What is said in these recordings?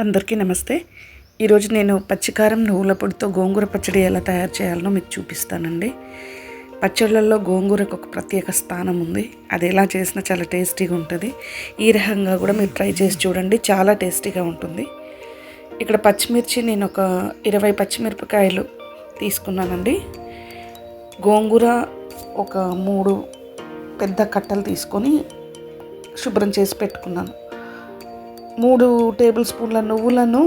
అందరికీ నమస్తే. ఈరోజు నేను పచ్చికారం నువ్వుల పొడితో గోంగూర పచ్చడి ఎలా తయారు చేయాలనో మీకు చూపిస్తానండి. పచ్చళ్ళల్లో గోంగూరకు ఒక ప్రత్యేక స్థానం ఉంది. అది ఎలా చేసినా చాలా టేస్టీగా ఉంటుంది. ఈ రకంగా కూడా మీరు ట్రై చేసి చూడండి. చాలా టేస్టీగా ఉంటుంది. ఇక్కడ పచ్చిమిర్చి నేను ఒక ఇరవై పచ్చిమిరపకాయలు తీసుకున్నానండి. గోంగూర ఒక మూడు పెద్ద కట్టలు తీసుకొని శుభ్రం చేసి పెట్టుకున్నాను. మూడు టేబుల్ స్పూన్ల నువ్వులను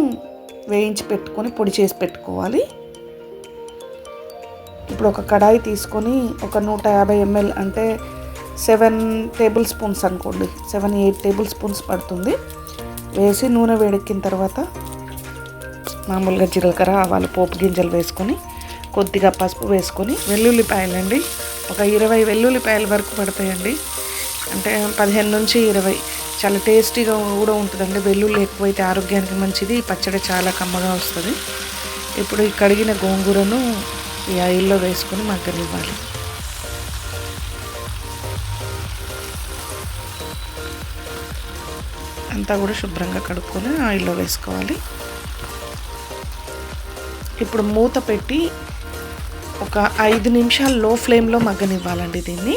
వేయించి పెట్టుకొని పొడి చేసి పెట్టుకోవాలి. ఇప్పుడు ఒక కడాయి తీసుకొని ఒక నూట యాభై ఎంఎల్ అంటే సెవెన్ టేబుల్ స్పూన్స్ అనుకోండి సెవెన్ ఎయిట్ టేబుల్ స్పూన్స్ పడుతుంది. వేసి నూనె వేడెక్కిన తర్వాత మామూలుగా జీలకర్ర ఆవాలు పోపు గింజలు వేసుకొని కొద్దిగా పసుపు వేసుకొని వెల్లుల్లిపాయలండి ఒక ఇరవై వెల్లుల్లిపాయల వరకు పడతాయండి. అంటే పదిహేను నుంచి ఇరవై చాలా టేస్టీగా కూడా ఉంటుందండి వెల్లుల్లి ఎక్కువైతే ఆరోగ్యానికి మంచిది. పచ్చడి చాలా కమ్మగా వస్తుంది. ఇప్పుడు ఈ కడిగిన గోంగూరను ఈ ఆయిల్లో వేసుకొని మగ్గనివ్వాలి అంతా కూడా శుభ్రంగా కడుక్కొని ఆయిల్లో వేసుకోవాలి. ఇప్పుడు మూత పెట్టి ఒక ఐదు నిమిషాలు లో ఫ్లేమ్లో మగ్గనివ్వాలండి దీన్ని.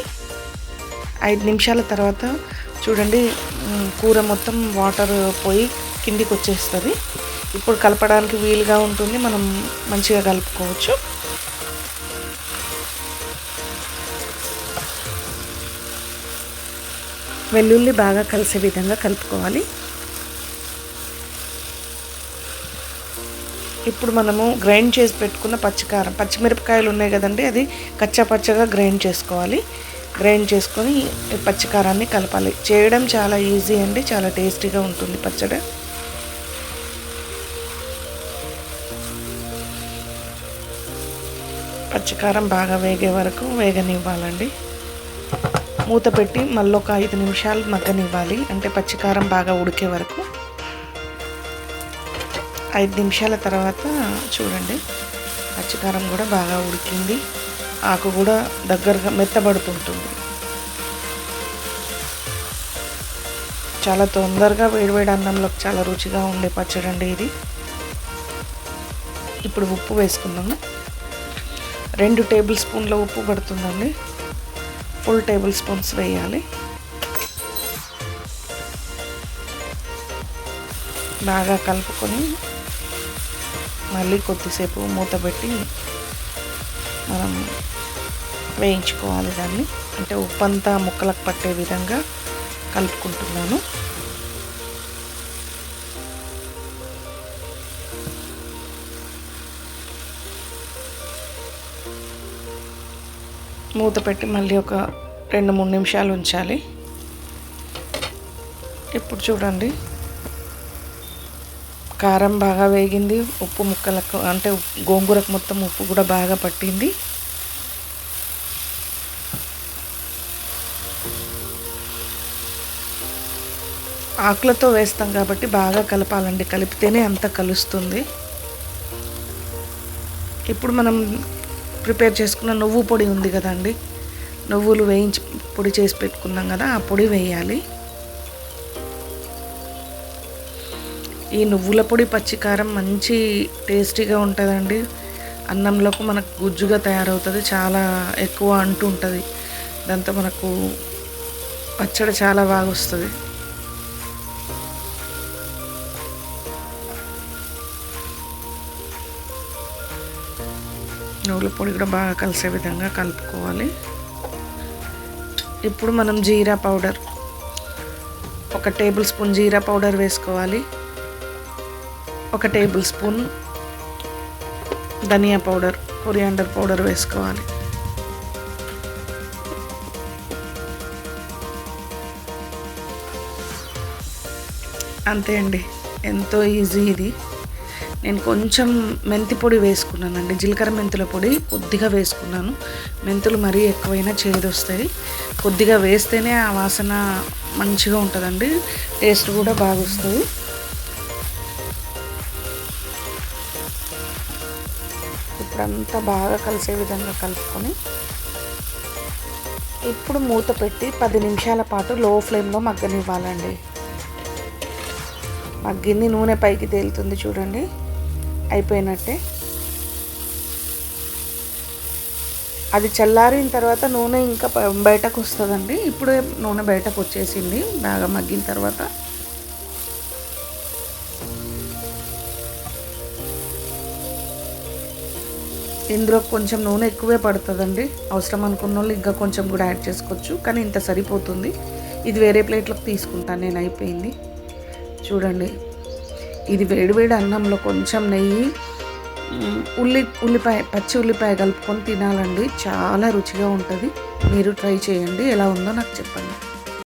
ఐదు నిమిషాల తర్వాత చూడండి కూర మొత్తం వాటర్ పోయి కిందికి వచ్చేస్తుంది. ఇప్పుడు కలపడానికి వీలుగా ఉంటుంది మనం మంచిగా కలుపుకోవచ్చు. వెల్లుల్లి బాగా కలిసే విధంగా కలుపుకోవాలి. ఇప్పుడు మనము గ్రైండ్ చేసి పెట్టుకున్న పచ్చికారం పచ్చిమిరపకాయలు ఉన్నాయి కదండి అది కచ్చా పచ్చగా గ్రైండ్ చేసుకోవాలి. గ్రైండ్ చేసుకొని పచ్చికారాన్ని కలపాలి. చేయడం చాలా ఈజీ అండి చాలా టేస్టీగా ఉంటుంది పచ్చడి. పచ్చికారం బాగా వేగే వరకు వేగనివ్వాలండి. మూత పెట్టి మళ్ళీ ఒక ఐదు నిమిషాలు మగ్గనివ్వాలి. అంటే పచ్చికారం బాగా ఉడికే వరకు. ఐదు నిమిషాల తర్వాత చూడండి పచ్చికారం కూడా బాగా ఉడికింది. ఆకు కూడా దగ్గరగా మెత్తబడుతుంటుంది. చాలా తొందరగా వేడివేడి అన్నంలోకి చాలా రుచిగా ఉండే పచ్చడి అండి ఇది. ఇప్పుడు ఉప్పు వేసుకుందాము. రెండు టేబుల్ స్పూన్ల ఉప్పు పడుతుందండి. ఫుల్ టేబుల్ స్పూన్స్ వేయాలి. బాగా కలుపుకొని మళ్ళీ కొద్దిసేపు మూత పెట్టి మనం వేయించుకోవాలి దాన్ని. అంటే ఉప్పు అంతా ముక్కలకు పట్టే విధంగా కలుపుకుంటున్నాను. మూత పెట్టి మళ్ళీ ఒక రెండు మూడు నిమిషాలు ఉంచాలి. ఇప్పుడు చూడండి. కారం బాగా వేగింది. ఉప్పు ముక్కలకు అంటే గోంగూరకు మొత్తం ఉప్పు కూడా బాగా పట్టింది. ఆకులతో వేస్తాం కాబట్టి బాగా కలపాలండి. కలిపితేనే అంత కలుస్తుంది. ఇప్పుడు మనం ప్రిపేర్ చేసుకున్న నువ్వు పొడి ఉంది కదండి. నువ్వులు వేయించి పొడి చేసి పెట్టుకున్నాం కదా ఆ పొడి వేయాలి. ఈ నువ్వుల పొడి పచ్చికారం మంచి టేస్టీగా ఉంటుందండి. అన్నంలోకి మనకు గుజ్జుగా తయారవుతుంది చాలా ఎక్కువ అంటూ ఉంటుంది. దాంతో మనకు పచ్చడి చాలా బాగా వస్తుంది. నువ్వుల పొడి కూడా బాగా కలిసే విధంగా కలుపుకోవాలి. ఇప్పుడు మనం జీరా పౌడర్ ఒక టేబుల్ స్పూన్ జీరా పౌడర్ వేసుకోవాలి. ఒక tablespoon dhaniya powder coriander powder వేసుకోవాలి. అంతే అండి. ఎంతో ఈజీ ఇది. నేను కొంచెం మెంతి పొడి వేసుకున్నానండి. జీలకర్ర మెంతుల పొడి కొద్దిగా వేసుకున్నాను. మెంతులు మరీ ఎక్కువైనా చేదొస్తాయి. కొద్దిగా వేస్తేనే ఆ వాసన మంచిగా ఉంటుందండి. టేస్ట్ కూడా బాగా వస్తుంది ఇప్పుడంతా బాగా కలిసే విధంగా కలుపుకొని ఇప్పుడు మూత పెట్టి పది నిమిషాల పాటు లో ఫ్లేమ్లో మగ్గనివ్వాలండి. మగ్గింది నూనె పైకి తేలుతుంది చూడండి. అయిపోయినట్టే. అది చల్లారిన తర్వాత నూనె ఇంకా బయటకు వస్తుందండి ఇప్పుడే నూనె బయటకు వచ్చేసింది బాగా మగ్గిన తర్వాత. ఇందులో కొంచెం నూనె ఎక్కువే పడుతుందండి. అవసరం అనుకున్న వాళ్ళు ఇంకా కొంచెం కూడా యాడ్ చేసుకోవచ్చు. కానీ ఇంత సరిపోతుంది. ఇది వేరే ప్లేట్లోకి తీసుకుంటాను నేను అయిపోయింది. చూడండి. ఇది వేడివేడి అన్నంలో కొంచెం నెయ్యి ఉల్లి ఉల్లిపాయ పచ్చి ఉల్లిపాయ కలుపుకొని తినాలండి. చాలా రుచిగా ఉంటుంది. మీరు ట్రై చేయండి. ఎలా ఉందో నాకు చెప్పండి.